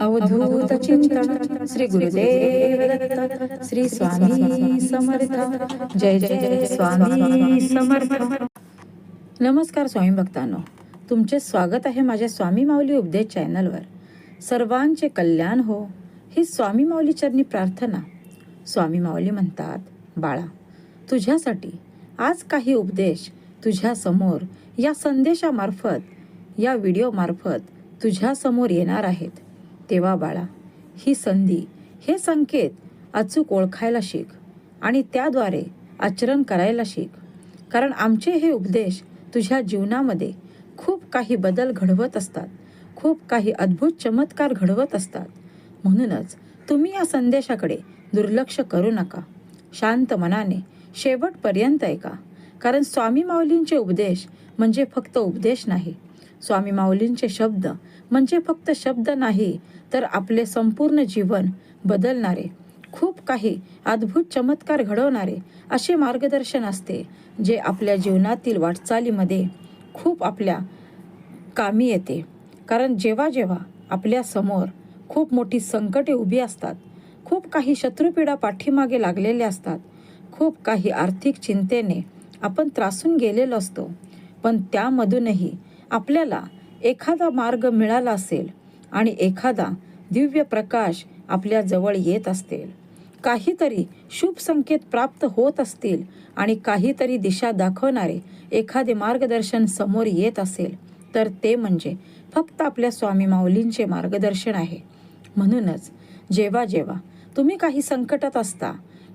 अवधूत चिंतन श्री गुरुदेव दत्त श्री स्वामी समर्थ। जय जय स्वामी समर्थ। नमस्कार स्वामी भक्तांनो तुमचे स्वागत आहे माझ्या स्वामी माऊली उपदेश चॅनलवर. सर्वांचे कल्याण हो ही स्वामी माऊली चरणी प्रार्थना. स्वामी माऊली म्हणतात बाळा तुझ्यासाठी आज काही उपदेश तुझ्या समोर या संदेशामार्फत या व्हिडिओमार्फत तुझ्या समोर येणार आहेत. तेव्हा बाळा ही संधी हे संकेत अचूक ओळखायला शिक आणि त्याद्वारे आचरण करायला शिक. कारण आमचे हे उपदेश तुझ्या जीवनामध्ये खूप काही बदल घडवत असतात. खूप काही अद्भुत चमत्कार घडवत असतात. म्हणूनच तुम्ही या संदेशाकडे दुर्लक्ष करू नका. शांत मनाने शेवटपर्यंत ऐका. कारण स्वामी माऊलींचे उपदेश म्हणजे फक्त उपदेश नाही. स्वामी माऊलींचे शब्द म्हणजे फक्त शब्द नाही तर आपले संपूर्ण जीवन बदलणारे. खूप काही अद्भुत चमत्कार घडवणारे असे मार्गदर्शन असते जे आपल्या जीवनातील वाटचालीमध्ये खूप आपल्या कामी येते. कारण जेव्हा जेव्हा आपल्यासमोर खूप मोठी संकटे उभी असतात खूप काही शत्रुपीडा पाठीमागे लागलेले असतात खूप काही आर्थिक चिंतेने आपण त्रासून गेलेलो असतो पण त्यामधूनही आपल्याला एखादा मार्ग मिळाला असेल आणि एखादा दिव्य प्रकाश आपल्या जवळ येत असतील. काहीतरी शुभ संकेत प्राप्त होत असतील आणि काहीतरी दिशा दाखवणारे एखादे मार्गदर्शन समोर येत असेल तर ते म्हणजे फक्त आपल्या स्वामी माऊलींचे मार्गदर्शन आहे. म्हणूनच जेव्हा जेव्हा तुम्ही काही संकटात असता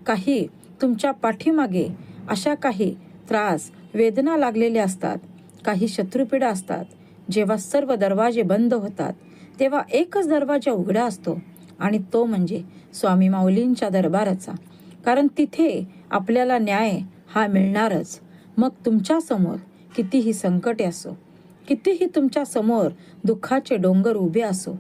काही तुमच्या पाठीमागे अशा काही त्रास वेदना लागलेल्या असतात काही शत्रुपीडा असतात जेव्हा सर्व दरवाजे बंद होतात तेव्हा एकच दरवाजा उघडा असतो आणि तो म्हणजे स्वामी माऊलींच्या दरबाराचा. कारण तिथे आपल्याला न्याय हा मिळणारच. मग तुमच्यासमोर कितीही संकटे असो कितीही तुमच्यासमोर दुःखाचे डोंगर उभे असो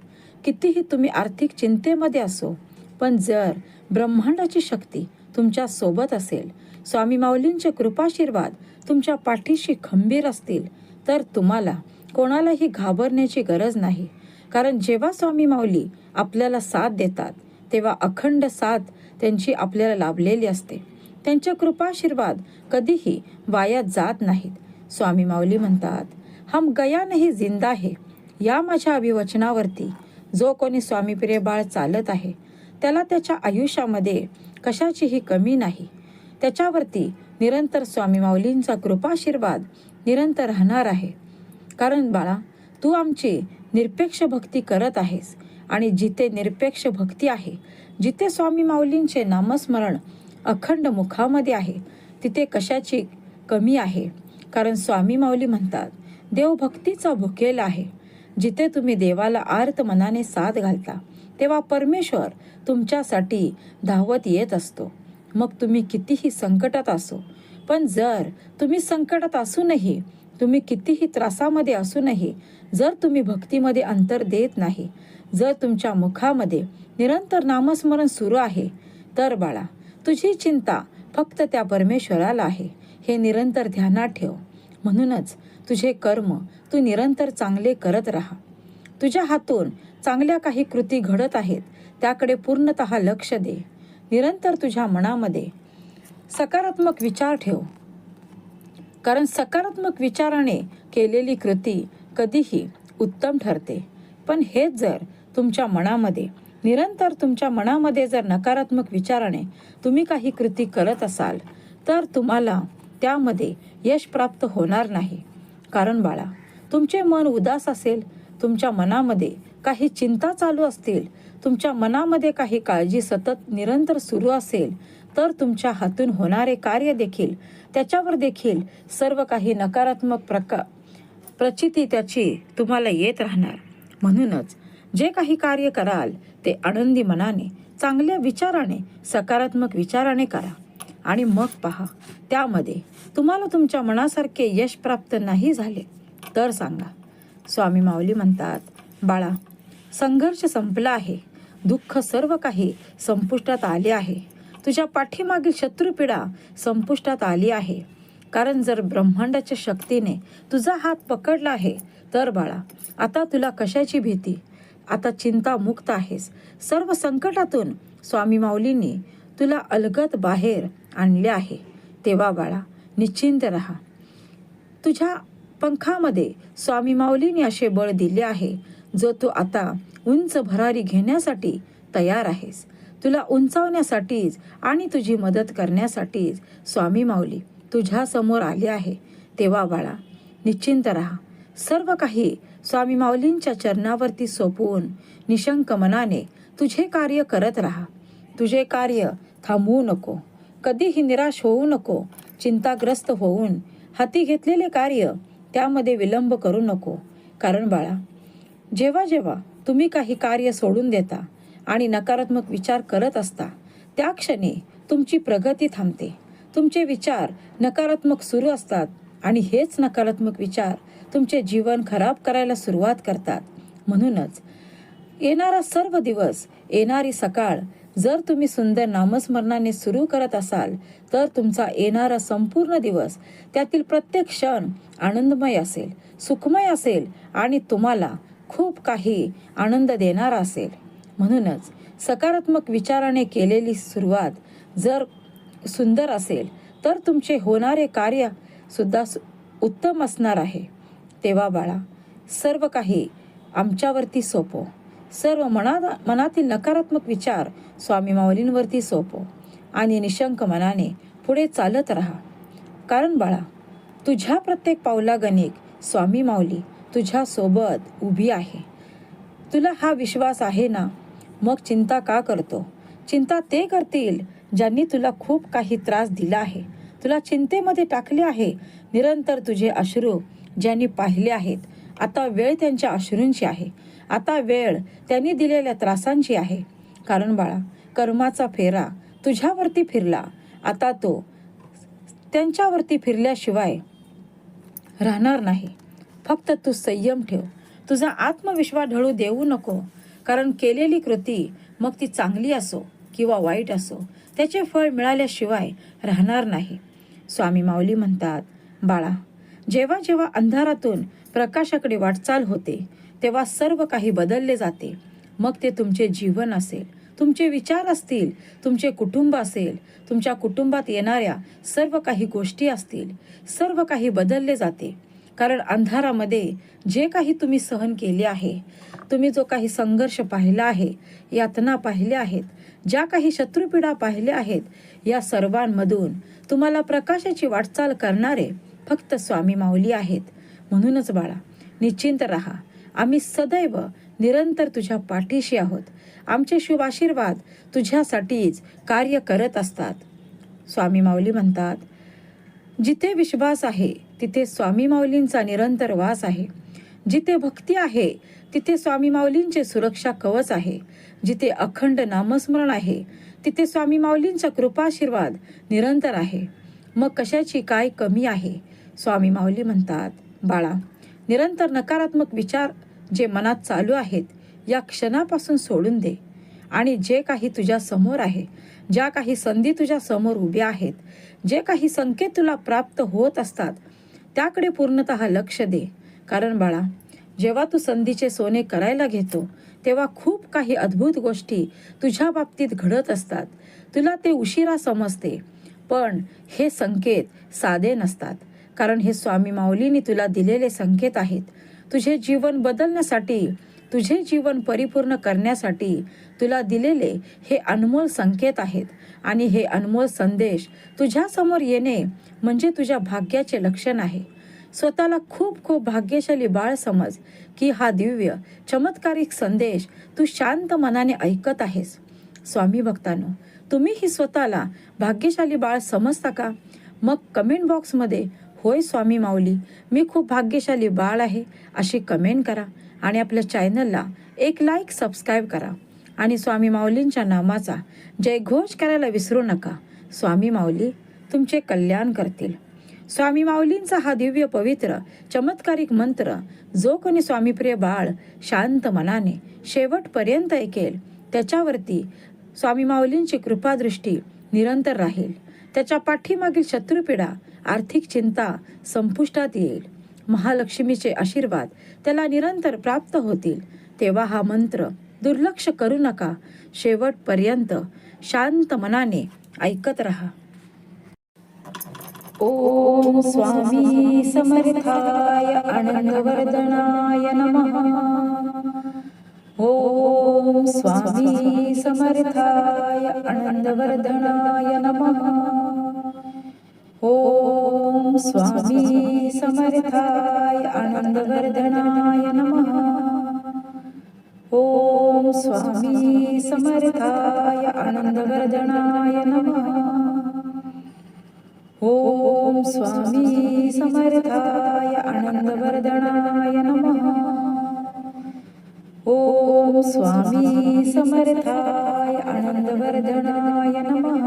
कितीही तुम्ही आर्थिक चिंतेमध्ये असो पण जर ब्रह्मांडाची शक्ती तुमच्यासोबत असेल स्वामी माऊलींचे कृपाशीर्वाद तुमच्या पाठीशी खंबीर असतील तर तुम्हाला कोणालाही घाबरण्याची गरज नाही. कारण जेव्हा स्वामी माऊली आपल्याला साथ देतात तेव्हा अखंड साथ त्यांची आपल्याला लाभलेली असते. त्यांच्या कृपाशीर्वाद कधीही वाया जात नाहीत. स्वामी माऊली म्हणतात हम गया नाही जिंदा आहे या माझ्या अभिवचनावरती जो कोणी स्वामी प्रिय बाळ चालत आहे त्याला त्याच्या आयुष्यामध्ये कशाचीही कमी नाही. त्याच्यावरती निरंतर स्वामी माऊलींचा कृपाशीर्वाद निरंतर राहणार आहे. कारण बाळा तू आमची निरपेक्ष भक्ती करत आहेस. आणि जिथे निरपेक्ष भक्ती आहे जिथे स्वामी माऊलींचे नामस्मरण अखंड मुखामध्ये आहे तिथे कशाची कमी आहे? कारण स्वामी माऊली म्हणतात देव भक्तीचा भुकेला आहे. जिथे तुम्ही देवाला आर्त मनाने साथ घालता तेव्हा परमेश्वर तुमच्यासाठी धावत येत असतो. मग तुम्ही कितीही संकटात असो पण जर तुम्ही संकटात असूनही तुम्ही कितीही त्रासामध्ये असूनही जर तुम्ही भक्तीमध्ये अंतर देत नाही जर तुमच्या मुखामध्ये निरंतर नामस्मरण सुरू आहे तर बाळा तुझी चिंता फक्त त्या परमेश्वराला आहे. हे निरंतर ध्यानात ठेव. म्हणूनच तुझे कर्म तू निरंतर चांगले करत राहा. तुझ्या हातून चांगल्या काही कृती घडत आहेत त्याकडे पूर्णत लक्ष दे. निरंतर तुझ्या मनामध्ये सकारात्मक विचार ठेव. कारण सकारात्मक विचाराने केलेली कृती कधीही उत्तम ठरते. पण हेच जर तुमच्या मनामध्ये निरंतर तुमच्या मनामध्ये जर नकारात्मक विचाराने तुम्ही काही कृती करत असाल तर तुम्हाला त्यामध्ये यश प्राप्त होणार नाही. कारण बाळा तुमचे मन उदास असेल तुमच्या मनामध्ये काही चिंता चालू असतील तुमच्या मनामध्ये काही काळजी सतत निरंतर सुरू असेल तर तुमच्या हातून होणारे कार्य देखील त्याच्यावर देखील सर्व काही नकारात्मक प्रका प्रचिती त्याची तुम्हाला येत राहणार. म्हणूनच जे काही कार्य कराल ते आनंदी मनाने चांगल्या विचाराने सकारात्मक विचाराने करा. आणि मग पहा त्यामध्ये तुम्हाला तुमच्या मनासारखे यश प्राप्त नाही झाले तर सांगा. स्वामी माऊली म्हणतात बाळा संघर्ष संपला आहे. दुःख सर्व काही संपुष्टात आले आहे. तुझ्या पाठीमागील शत्रुपीडा संपुष्टात आली आहे. कारण जर ब्रह्मांडाच्या शक्तीने तुझा हात पकडला आहे तर बाळा आता तुला कशाची भीती? आता चिंतामुक्त आहेस. सर्व संकटातून स्वामी माऊलींनी तुला अलगत बाहेर आणले आहे. तेव्हा बाळा निश्चिंत राहा. तुझ्या पंखामध्ये स्वामी माऊलीने असे बळ दिले आहे जो तू आता उंच भरारी घेण्यासाठी तयार आहेस. तुला उंचावण्यासाठीच आणि तुझी मदत करण्यासाठीच स्वामी माऊली तुझ्यासमोर आले आहे. तेव्हा बाळा निश्चिंत राहा. सर्व काही स्वामी माऊलींच्या चरणावरती सोपवून निशंक मनाने तुझे कार्य करत राहा. तुझे कार्य थांबवू नको. कधीही निराश होऊ नको. चिंताग्रस्त होऊन हाती घेतलेले कार्य त्यामध्ये विलंब करू नको. कारण बाळा जेव्हा जेव्हा तुम्ही काही कार्य सोडून देता आणि नकारात्मक विचार करत असता त्या क्षणी तुमची प्रगती थांबते. तुमचे विचार नकारात्मक सुरू असतात आणि हेच नकारात्मक विचार तुमचे जीवन खराब करायला सुरुवात करतात. म्हणूनच येणारा सर्व दिवस येणारी सकाळ जर तुम्ही सुंदर नामस्मरणाने सुरू करत असाल तर तुमचा येणारा संपूर्ण दिवस त्यातील प्रत्येक क्षण आनंदमय असेल सुखमय असेल आणि तुम्हाला खूप काही आनंद देणारा असेल. म्हणूनच सकारात्मक विचाराने केलेली सुरुवात जर सुंदर असेल तर तुमचे होणारे कार्य सुद्धा सु- उत्तम असणार आहे. तेव्हा बाळा सर्व काही आमच्यावरती सोपो. सर्व मना मनातील नकारात्मक विचार स्वामी माऊलींवरती सोपो. आणि निशंक मनाने पुढे चालत राहा. कारण बाळा तुझ्या प्रत्येक पावलागणिक स्वामी माऊली तुझ्या सोबत उभी आहे. तुला हा विश्वास आहे ना? मग चिंता का करतो? चिंता ते करतील ज्यांनी तुला खूप काही त्रास दिला आहे. तुला चिंतेमध्ये टाकले आहे. निरंतर तुझे अश्रू ज्यांनी पाहिले आहेत. आता वेळ त्यांच्या अश्रूंची आहे. आता वेळ त्यांनी दिलेल्या त्रासांची आहे. कारण बाळा कर्माचा फेरा तुझ्यावरती फिरला. आता तो त्यांच्यावरती फिरल्याशिवाय राहणार नाही. फक्त तू संयम ठेव. तुझा आत्मविश्वास ढळू देऊ नको. कारण केलेली कृती मग ती चांगली असो किंवा वाईट असो त्याचे फळ मिळाल्याशिवाय राहणार नाही. स्वामी माऊली म्हणतात बाळा जेव्हा जेव्हा अंधारातून प्रकाशाकडे वाटचाल होते तेव्हा सर्व काही बदलले जाते. मग ते तुमचे जीवन असेल तुमचे विचार असतील तुमचे कुटुंब असेल तुमच्या कुटुंबात येणाऱ्या सर्व काही गोष्टी असतील सर्व काही बदलले जाते. कारण अंधारामध्ये जे काही तुम्ही सहन केले आहे तुम्ही जो काही संघर्ष पाहिला आहे यातना पाहिल्या आहेत ज्या काही शत्रुपीडा पाहिल्या आहेत या सर्वांमधून तुम्हाला प्रकाशाची वाटचाल करणारे फक्त स्वामी माऊली आहेत. म्हणूनच बाळा निश्चिंत राहा. आम्ही सदैव निरंतर तुझ्या पाठीशी आहोत. आमचे शुभ आशीर्वाद तुझ्यासाठीच कार्य करत असतात. स्वामी माऊली म्हणतात जिथे विश्वास आहे तिथे स्वामी माऊलींचा निरंतर वास आहे. जिथे भक्ती आहे तिथे स्वामी माऊलींचे सुरक्षा कवच आहे. जिथे अखंड नामस्मरण आहे तिथे स्वामी माऊलींचा कृपाशीर्वाद निरंतर आहे. मग कशाची काय कमी आहे? स्वामी माऊली म्हणतात बाळा निरंतर नकारात्मक विचार जे मनात चालू आहेत या क्षणापासून सोडून दे. आणि जे काही तुझ्या समोर आहे ज्या काही संधी तुझ्या समोर उभ्या आहेत जे काही संकेत तुला प्राप्त होत असतात त्याकडे पूर्णत लक्ष दे. कारण बाळा जेव्हा तू संधीचे सोने करायला घेतो तेव्हा खूप काही अद्भुत गोष्टी तुझ्या बाबतीत घडत असतात. तुला ते उशिरा समजते पण हे संकेत साधे नसतात कारण हे स्वामी माऊलीने तुला दिलेले संकेत आहेत. तुझे जीवन बदलण्यासाठी तुझे जीवन परिपूर्ण करण्यासाठी तुला दिलेले हे अनमोल संकेत आहेत आणि हे अनमोल संदेश तुझ्यासमोर येणे म्हणजे तुझ्या भाग्याचे लक्षण आहे. स्वतःला खूप खूप भाग्यशाली बाळ समज की हा दिव्य चमत्कारिक संदेश तू शांत मनाने ऐकत आहेस. स्वामी भक्तांनो तुम्हीही स्वतःला भाग्यशाली बाळ समजता का? मग कमेंट बॉक्समध्ये होय स्वामी माऊली मी खूप भाग्यशाली बाळ आहे अशी कमेंट करा आणि आपल्या चॅनलला एक लाईक सबस्क्राईब करा. आणि स्वामी माऊलींच्या नामाचा जयघोष करायला विसरू नका. स्वामी माऊली तुमचे कल्याण करतील. स्वामी माऊलींचा हा दिव्य पवित्र चमत्कारिक मंत्र जो कोणी स्वामीप्रिय बाळ शांत मनाने शेवटपर्यंत ऐकेल त्याच्यावरती स्वामी माऊलींची कृपादृष्टी निरंतर राहील. त्याच्या पाठीमागील शत्रुपीडा आर्थिक चिंता संपुष्टात येईल. महालक्ष्मीचे आशीर्वाद त्याला निरंतर प्राप्त होतील. तेव्हा हा मंत्र दुर्लक्ष करू नका. शेवटपर्यंत शांत मनाने ऐकत रहा. ॐ स्वामी समर्थाय अनन्दवर्धनाय नमः। ॐ स्वामी समर्थाय अनन्दवर्धनाय नमः। ॐ स्वामी समर्थाय आनन्दवर्धनाय नमः। ॐ स्वामी समर्थाय आनन्दवर्धनाय नमः। ओ स्वामी समर्थाय आनंदवर्धनाय नमः। ओम स्वामी समर्थाय आनंदवर्धनाय नमः।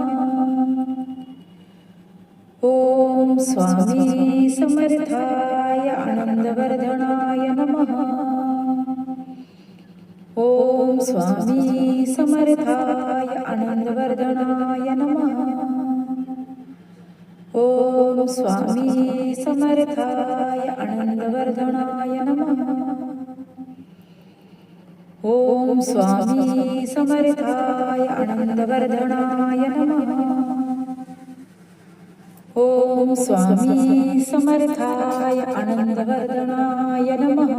ओम स्वामी समर्थाय आनंदवर्धनाय नमः। ओम स्वामी समर्थाय आनंदवर्धनाय नमः। स्वामी समर्थाय आनंदवर्धनाय नमः। ओम स्वामी समर्थाय आनंदवर्धनाय नमः। ओम स्वामी समर्थाय आनंदवर्धनाय नमः।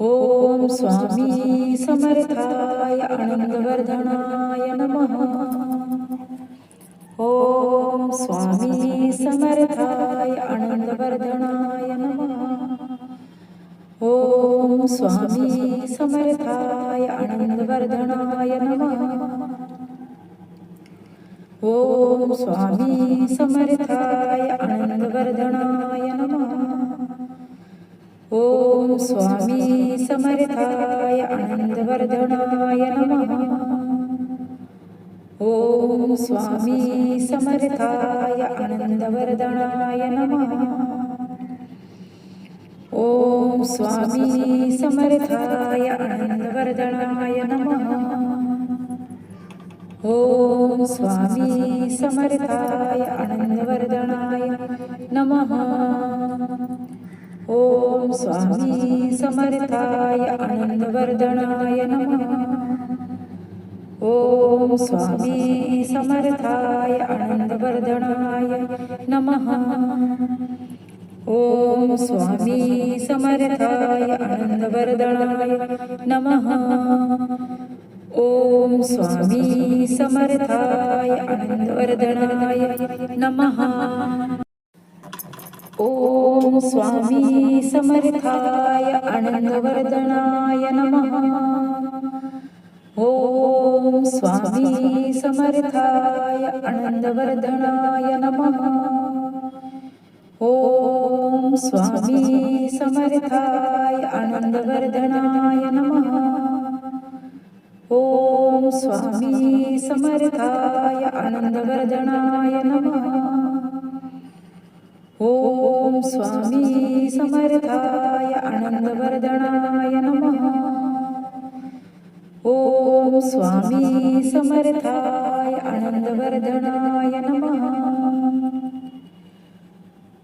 ओम स्वामी समर्थाय आनंदवर्धनाय नमः। स्वामी समर्थाय आनंदवर्धनाय नमः. ओम स्वामी समर्थाय आनंदवर्धनाय नमः. ओम स्वामी समर्थाय आनंदवर्धनाय नमः. ओम स्वामी समर्थाय आनंदवर्धनाय नमः. ओम स्वामी समर्थाय आनंदवर्धनाय नमः। ओम स्वामी समर्थाय आनंदवर्धनाय नमः। ओम स्वामी समर्थाय आनंदवर्धनाय नमः। ओम स्वामी समर्थाय आनंदवर्धनाय नमः। ओम स्वामी समर्थाय आनंदवर्धनाय नमः। ओम स्वामी समर्थाय आनंदवर्धनाय नमः। ओम स्वामी समर्थाय आनंदवर्धनाय नमः। ओम स्वामी समर्थाय आनंदवर्धनाय नमः। ओम स्वामी समर्थाय आनंदवर्धनाय नमः। ओम स्वामी समर्थाय आनंदवर्धनाय नमः। ॐ स्वामी समर्थाय आनन्दवर्धनाय नमः। स्वामी समर्थाय आनंदवर्धनाय नमः।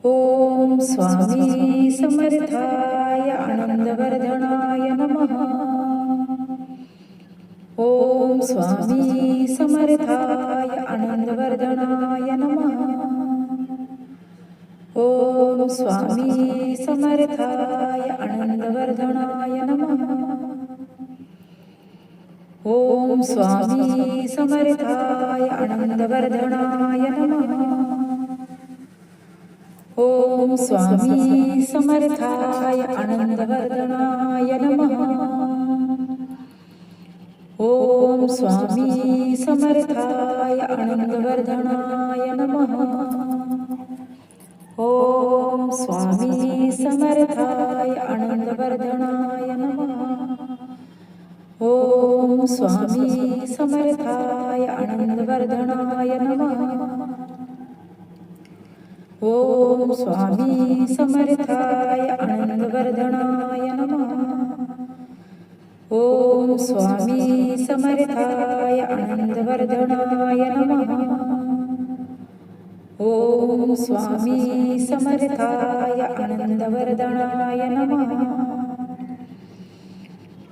ओम स्वामी समर्थाय आनंदवर्धनाय नमः। ओम स्वामी समर्थाय आनंदवर्धनाय नमः। ओम स्वामी समर्थाय आनंदवर्धनाय नमः। ओम स्वामी समर्थाय आनंदवर्धनाय नमः। ओम स्वामी समर्थाय आनंदवर्धनाय नमः। ओम स्वामी समर्थाय आनंदवर्धनाय नमः। स्वामी समर्थाय आनन्दवर्धनाय नमः। ॐ स्वामी समर्थाय आनन्दवर्धनाय नमः। ॐ स्वामी समर्थाय आनन्दवर्धनाय नमः। ॐ स्वामी समर्थाय आनन्दवर्धनाय नमः।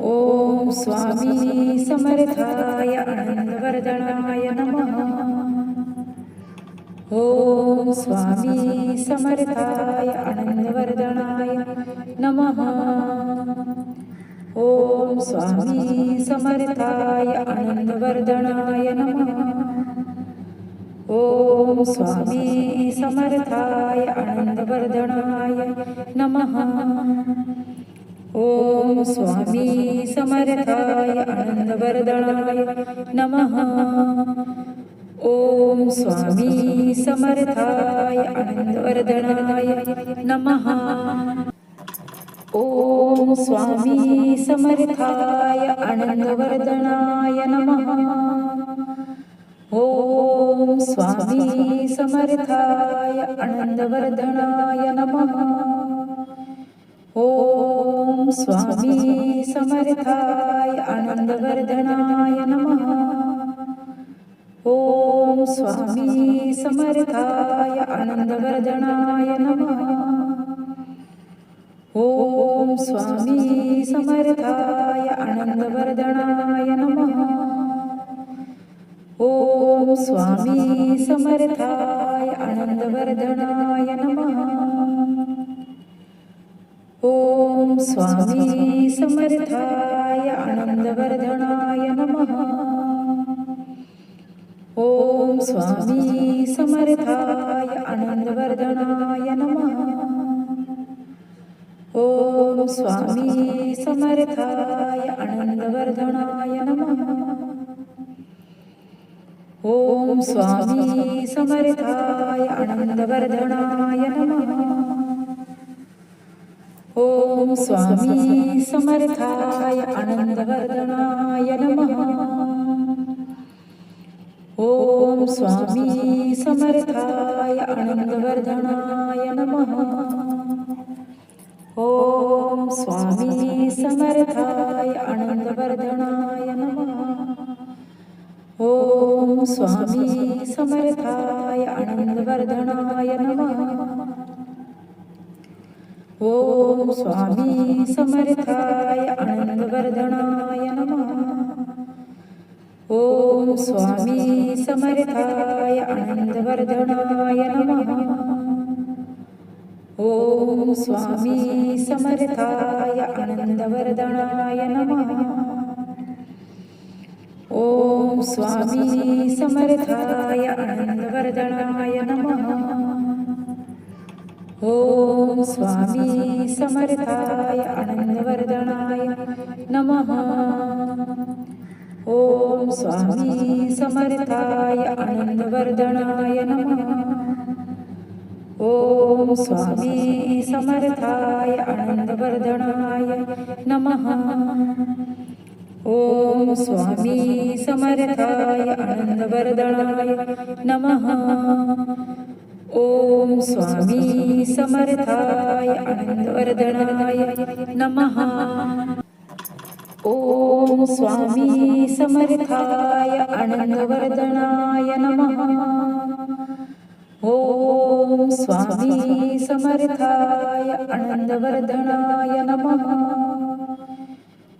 ॐ स्वामी समर्थाय आनंदवर्धनाय नमः। ॐ स्वामी समर्थाय आनन्दवर्धनाय नमः। ॐ स्वामी समर्थाय आनन्दवर्धनाय नमः। ॐ स्वामी समर्थाय आनन्दवर्धनाय नमः। ओम स्वामी समर्थाय आनंदवर्धनाय नमः। ओम स्वामी समर्थाय आनंदवर्धनाय नमः। ओम स्वामी समर्थाय आनंदवर्धनाय नमः। ओम स्वामी समर्थाय आनंदवर्धनाय नमः। स्वामी समर्थाय आनंदवर्धनाय नमः ओम स्वामी समर्थाय आनंदवर्धनाय नमः ओम स्वामी समर्थाय आनंदवर्धनाय नमः ओम स्वामी समर्थाय आनंदवर्धनाय नमः स्वामी समर्थाय आनंदवर्धनाय नमः। ओम स्वामी समर्थाय आनंदवर्धनाय नमः। ओम स्वामी समर्थाय आनंदवर्धनाय नमः। ओम स्वामी समर्थाय आनंदवर्धनाय नमः। स्वामी समर्थाय आनंदवर्धनाय नमः। ओम स्वामी समर्थाय आनंदवर्धनाय नमः। ओम स्वामी समर्थाय आनंदवर्धनाय नमः। ओम स्वामी समर्थाय आनंदवर्धनाय नमः। स्वामी समर्थाय आनंदवर्धनाय नमः। ओम स्वामी समर्थाय आनंदवर्धनाय नमः। ओम स्वामी समर्थाय आनंदवर्धनाय नमः। ओम स्वामी समर्थाय आनंदवर्धनाय नमः। ओम स्वामी समर्थाय आनंदवर्धनाय नमः। ओम स्वामी समर्थाय आनंदवर्धनाय नमः। ओम स्वामी समर्थाय आनंदवर्धनाय नमः। ओम स्वामी समर्थाय आनंदवर्धनाय नमः। ओम स्वामी समर्थाय आनंदवर्धनाय नमः। ओम स्वामी समर्थाय आनंदवर्धनाय नमः। ओम स्वामी समर्थाय आनंदवर्धनाय नमः।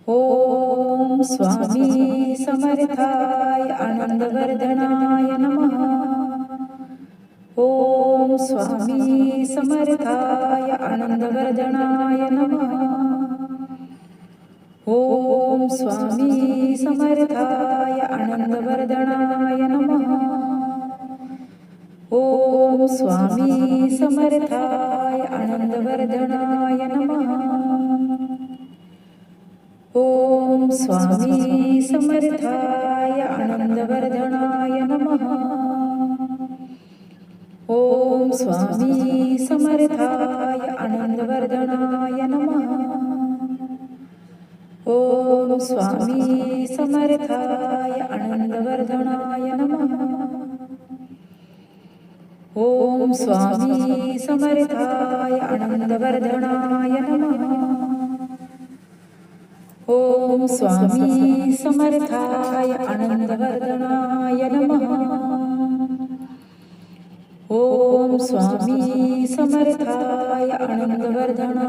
ओम स्वामी समर्थाय आनंदवर्धनाय नमः। ओम स्वामी समर्थाय आनंदवर्धनाय नमः। ओम स्वामी समर्थाय आनंदवर्धनाय नमः। ओम स्वामी समर्थाय आनंदवर्धनाय स्वामी समर्थाय आनंदवर्धनाय नमः. ओम स्वामी समर्थाय आनंदवर्धनाय नमः. ओम स्वामी समर्थाय आनंदवर्धनाय नमः. ओम स्वामी समर्थाय आनंदवर्धनाय नमः. स्वामी समर्थाय आनंदवर्धन